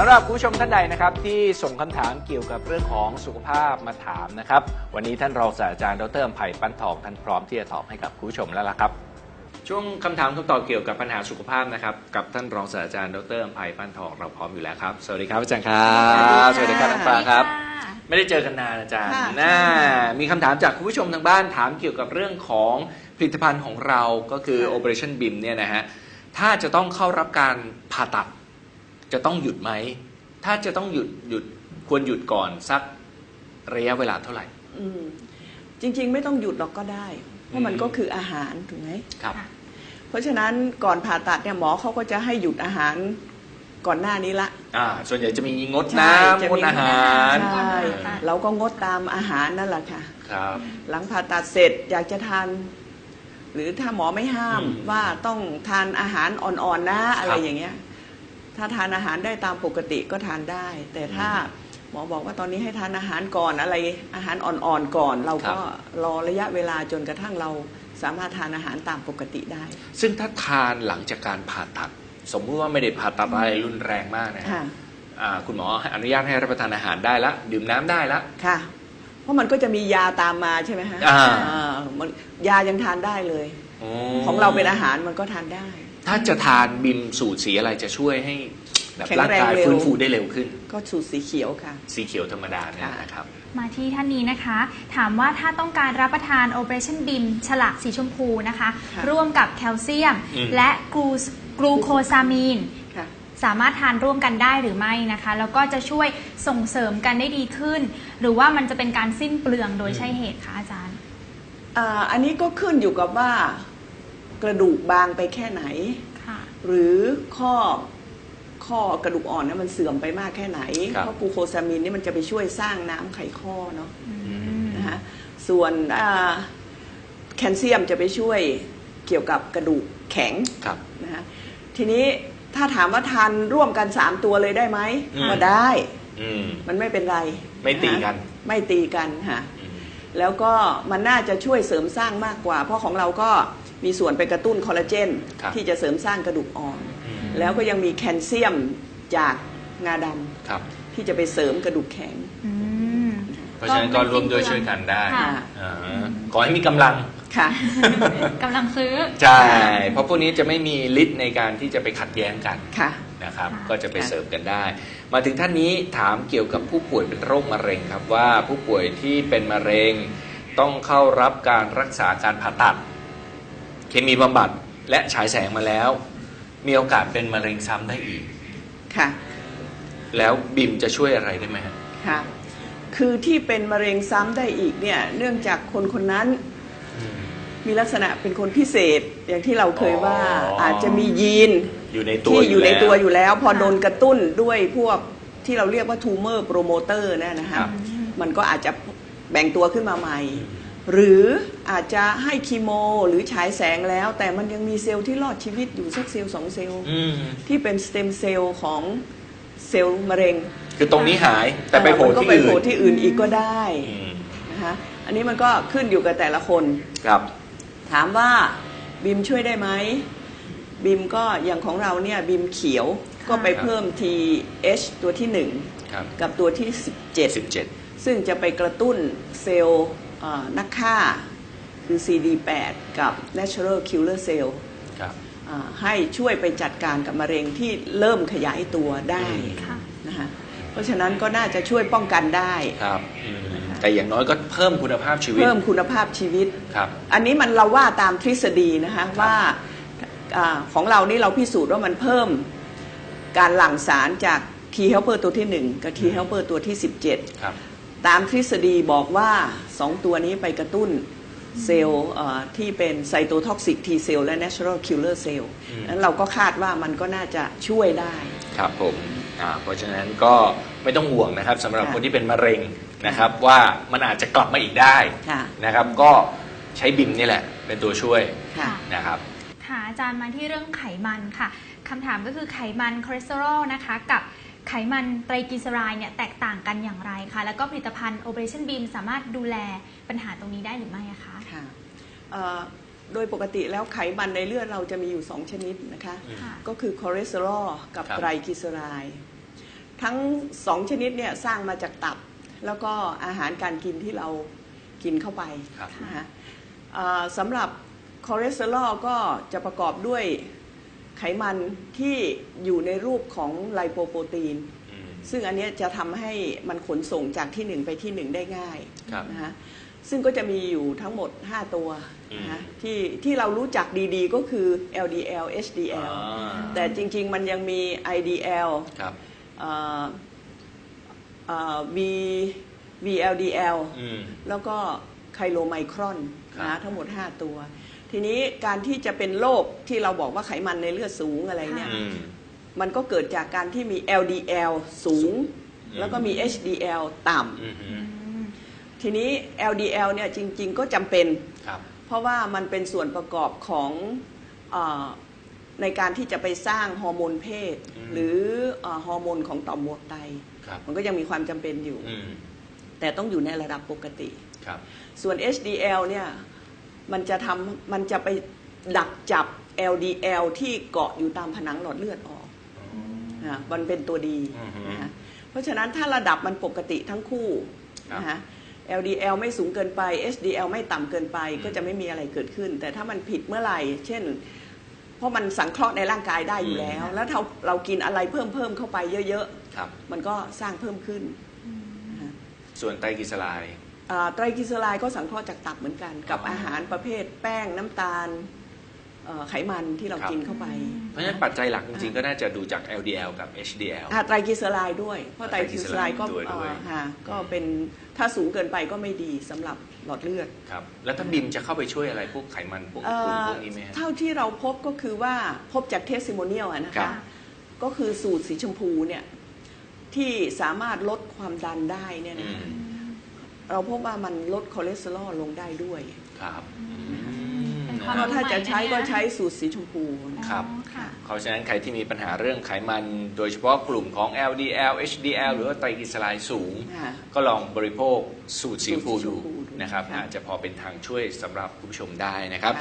สำหรับคุณผู้ชมท่านใดนะครับที่ส่งคำถามเกี่ยวกับเรื่องของสุขภาพมาถามนะครับ วันนี้ท่านรองศาสตราจารย์ดรอำไผ่ปั้นทองท่านพร้อมที่จะตอบให้กับคุณผู้ชมแล้วล่ะครับ ช่วงคำถามคำตอบเกี่ยวกับปัญหาสุขภาพนะครับกับท่านรองศาสตราจารย์ดรอำไผ่ปั้นทองเราพร้อมอยู่แล้วครับ สวัสดีครับอาจารย์ครับสวัสดีครับน้องปลาครับไม่ได้เจอกันนานอาจารย์ค่ะน่ามีคำถามจากคุณผู้ชมทางบ้านถามเกี่ยวกับเรื่องของผลิตภัณฑ์ของเราก็คือ ค่ะ Operation BIM เนี่ยนะฮะ ถ้าจะต้องเข้ารับการผ่าตัด จะต้องหยุดไหม ถ้าจะต้องหยุดหยุดควรหยุดก่อนสักระยะเวลาเท่าไหร่ อืมจริง ๆ ไม่ต้องหยุดหรอกก็ได้ เพราะมันก็คืออาหารถูกไหมครับค่ะเพราะฉะนั้นก่อนผ่าตัดเนี่ยหมอเขาก็จะให้หยุดอาหารก่อนหน้านี้ละ อ่า ส่วนใหญ่จะมีงดใช่น้ำจะงมีดอาหารใช่ค่ะเราก็งดตามอาหารนั่นแหละค่ะ ครับ หลังผ่าตัดเสร็จอยากจะทาน หรือถ้าหมอไม่ห้ามอืมว่าต้องทานอาหารอ่อนๆนะอะไรครับอย่างเงี้ย ถ้าทานอาหารได้ตามปกติก็ทานได้ แต่ถ้าอืมหมอบอกว่าตอนนี้ให้ทานอาหารก่อนอะไรอาหารอ่อนๆก่อน เราก็ครับรอระยะเวลาจนกระทั่งเราสามารถทานอาหารตามปกติได้ ซึ่งถ้าทานหลังจากการผ่าตัด สมมติว่าไม่ได้ผ่าตัดอะไรรุนแรงมากนะฮะค่ะอ่าคุณหมออนุญาตให้รับประทานอาหารได้ละ ดื่มน้ำได้ละค่ะ เพราะมันก็จะมียาตามมาใช่ไหมฮะอ่าอ่ามันยายังทานได้เลยโอ้ของเราเป็นอาหารมันก็ทานได้ ถ้าจะทานบิมสูตรสีอะไรจะช่วยให้แบบแข็งร่างแรงกายเร็ว ฟื้นฟูได้เร็วขึ้น ก็สูตรสีเขียวค่ะ สีเขียวธรรมดาเนี่ยค่ะนะครับ มาที่ท่านนี้นะคะ ถามว่าถ้าต้องการรับประทาน Operation BIM ฉลากสีชมพูนะคะ ค่ะ ร่วมกับแคลเซียม อืม และกลูกลูโคซามีน ค่ะ สามารถทานร่วมกันได้หรือไม่นะคะ แล้วก็จะช่วยส่งเสริมกันได้ดีขึ้น หรือว่ามันจะเป็นการสิ้นเปลืองโดยใช่เหตุคะอาจารย์ อ่าอันนี้ก็ขึ้นอยู่กับว่า กระดูกบางไปแค่ไหนค่ะหรือข้อข้อกระดูกอ่อนเนี่ยมันเสื่อมไปมากแค่ไหนครับเพราะกลูโคซามินนี่มันจะไปช่วยสร้างน้ำไขข้อเนาะอืมนะคะส่วนอ่าแคลเซียมจะไปช่วยเกี่ยวกับกระดูกแข็งครับนะคะทีนี้ถ้าถามว่าทานร่วมกัน3ตัวเลยได้ไหมอืมก็ได้อืมมันไม่เป็นไร ไม่ตีกันะคะไม่ตีกันค่ะอืมแล้วก็มันน่าจะช่วยเสริมสร้างมากกว่า เพราะของเราก็ มีส่วนไปกระตุ้นคอลลาเจนครับที่จะเสริมสร้างกระดูกอ่อน อืม แล้วก็ยังมีแคลเซียมจากงาดครับำที่จะไปเสริมกระดูกแข็ง อืมเพราะฉะนั้นก็ร่วมด้วยช่วยกันได้ค่ะ อ่าขอให้มีกำลัง ค่ะ กำลังซื้อ ใช่ เพราะพวกนี้จะไม่มีฤทธิ์ในการที่จะไปขัดแย้งกันค่ะ นะครับ ค่ะ ก็จะไปค่ะเสริมกันได้ มาถึงท่านนี้ถามเกี่ยวกับผู้ป่วยเป็นโรคมะเร็งครับว่าผู้ป่วยที่เป็นมะเร็งต้องเข้ารับการรักษาการผ่าตัด เคมีบำบัดและฉายแสงมาแล้ว มีโอกาสเป็นมะเร็งซ้ำได้อีก ค่ะ แล้วบิมจะช่วยอะไรได้ไหมฮะค่ะ คือที่เป็นมะเร็งซ้ำได้อีกเนี่ย เนื่องจากคนคนนั้นมีลักษณะเป็นคนพิเศษอย่างที่เราเคยว่าอ๋อออาจจะมียีนอยู่ในตัวที่อยู่ในแล้วตัวอยู่แล้ว พอค่ะโดนกระตุ้นด้วยพวกที่เราเรียกว่าทูเมอร์โปรโมเตอร์นะนะครัฮะบมันก็อาจจะแบ่งตัวขึ้นมาใหม่ หรืออาจจะให้คีโม หรือฉายแสงแล้ว แต่มันยังมีเซลล์ที่รอดชีวิตอยู่สักเซลล์สองเซลล์อืมที่เป็นสเต็มเซลล์ของเซลล์มะเร็ง คือตรงนี้หายแต่ไปโผล่มันก็ที่ไปอื่โผล่นที่อื่นอีกก็ได้อืมนะคะอันนี้มันก็ขึ้นอยู่กับแต่ละคนครับ ถามว่าบิมช่วยได้ไหมบิมก็อย่างของเราเนี่ยบิมเขียวก็ไปเพิ่ม TH ตัวที่ครับ1กับตัวที่ 17 17 ซึ่งจะไปกระตุ้นเซลล์เอ่อ นักฆ่าคือ CD8 กับ Natural Killer Cell ครับอ่าให้ช่วยไปจัดการกับมะเร็งที่เริ่มขยายตัวได้อืมค่ะนะคะเพราะฉะนั้นก็น่าจะช่วยป้องกันได้ครับอืมแต่อย่างน้อยก็เพิ่มคุณภาพชีวิต เพิ่มคุณภาพชีวิตครับอันนี้มันเราว่าตามทฤษฎีนะคะว่าอาของเรานี่เราพิสูจน์ว่ามันเพิ่มการหลั่งสารจาก T helper ตัวที่ 1 กับ T helper ตัวที่ครับ17 ตามทฤษฎีบอกว่า 2 ตัวนี้ไปกระตุ้นเซลล์เอ่อที่เป็นไซโตท็อกซิก T cell และ natural killer cell อืมนั้นเราก็คาดว่ามันก็น่าจะช่วยได้ ครับผมอ่าเพราะฉะนั้นก็ไม่ต้องห่วงนะครับสำหรับค่ะคนที่เป็นมะเร็งนะครับว่ามันอาจจะกลับมาอีกได้ค่ะนะครับก็ใช้บิมนี่แหละ เป็นตัวช่วยค่ะนะครับค่ะอาจารย์มาที่เรื่องไขมันค่ะคำถามก็คือไขมันคอเลสเตอรอลนะคะกับ ไขมันไตรกลีเซอไรด์เนี่ยแตกต่างกันอย่างไรคะ แล้วก็ผลิตภัณฑ์ Operation Beam สามารถดูแลปัญหาตรงนี้ได้หรือไม่อะคะค่ะเอ่อโดยปกติแล้วไขมันในเลือดเราจะมีอยู่ 2 ชนิดนะคะค่ะก็คือคอเลสเตอรอลกับครับไตรกลีเซอไรด์ทั้งสองชนิดเนี่ยสร้างมาจากตับ แล้วก็อาหารการกินที่เรากินเข้าไปครับนะฮะอ่าสำหรับคอเลสเตอรอลก็จะประกอบด้วย ไขมันที่อยู่ในรูปของไลโปโปรตีนอืมซึ่งอันเนี้ยจะทำให้มันขนส่งจากที่หนึ่งไปที่หนึ่งได้ง่ายครับนะฮะซึ่งก็จะมีอยู่ทั้งหมด 5 ตัวนะฮะอืมที่ที่เรารู้จักดีๆ ก็คือ LDL HDL อ่าแต่จริงๆ มันยังมี IDL ครับเอ่อเอ่อ V VLDL อืมแล้วก็ไคโลไมครอนครับนะทั้งหมด 5 ตัว ทีนี้การที่จะเป็นโรคที่เราบอกว่าไขมันในเลือดสูงอะไรเนี่ยอืม มันก็เกิดจากการที่มี LDL สูง อืม แล้วก็มี HDL ต่อืมอืมำทีนี้ LDL เนี่ยจริง ๆ ก็จำเป็น ครับ เพราะว่ามันเป็นส่วนประกอบของเออในการที่จะไปสร้างฮอร์โมนเพศ อืม หรือเออฮอร์โมนของต่อมหมวกไต ครับมันก็ยังมีความจำเป็นอยู่ อืมแต่ต้องอยู่ในระดับปกติ ครับ ส่วน HDL เนี่ย มันจะทำมันจะไปดักจับ LDL ที่เกาะอยู่ตามผนังหลอดเลือดออกนะมันเป็นตัวดีอือฮึนะคะเพราะฉะนั้นถ้าระดับมันปกติทั้งคู่ครับนะคะ LDL ไม่สูงเกินไป HDL ไม่ต่ำเกินไปอืมก็จะไม่มีอะไรเกิดขึ้น แต่ถ้ามันผิดเมื่อไหร่ เช่น เพราะมันสังเคราะห์ในร่างกายได้อยู่แล้ว แล้วถ้าเรากินอะไรเพิ่มเพิ่มเข้าไปเยอะครับๆมันก็สร้างเพิ่มขึ้น ส่วนไตรกลีเซอไรด์อ่า ไตรกลีเซอไรด์ก็สังเคราะห์จากตับเหมือนกัน กับอ๋อออาหารประเภทแป้งน้ำตาลเอ่อไขมันที่เราครับ กินเข้าไปเพราะฉะนั้นปัจจัยหลักจริงๆ ก็น่าจะดูจาก LDL กับ HDL อ่าไตรกลีเซอไรด์ด้วย เพราะไตรกลีเซอไรด์ก็ไตรกลีเซอไรด์ด้วย เอ่อฮะก็เป็นถ้าสูงเกินไปก็ไม่ดีสำหรับหลอดเลือด ครับ แล้วถ้าบิมจะเข้าไปช่วยอะไรพวกไขมันพวกเอ่กลุ่มอพวกนี้ไหมฮะ เท่าที่เราพบก็คือว่าพบจากเทสซิโมเนียลนะครัคะ บ ก็คือสูตรสีชมพูเนี่ยที่สามารถลดความดันได้เนี่ยอืนะม เราพบว่ามันลดคอเลสเตอรอลลงได้ด้วยครับเป็นนะความก็ฮะถ้าจะใช้ใหม่นะก็ใช้สูตรสีชมพูครับอ๋อค่ะเพราะฉะนั้นใครที่มีปัญหาเรื่องไขมัน โดยเฉพาะกลุ่มของ LDL HDL หรือว่าไตรกลีเซอไรด์สูงค่ะก็ลองบริโภคสูตรสีชมพูสูตรสีชดูมพูดูนะครับค่ะอาจจะพอเป็นทางช่วยสำหรับคุณผู้ชมได้นะครับ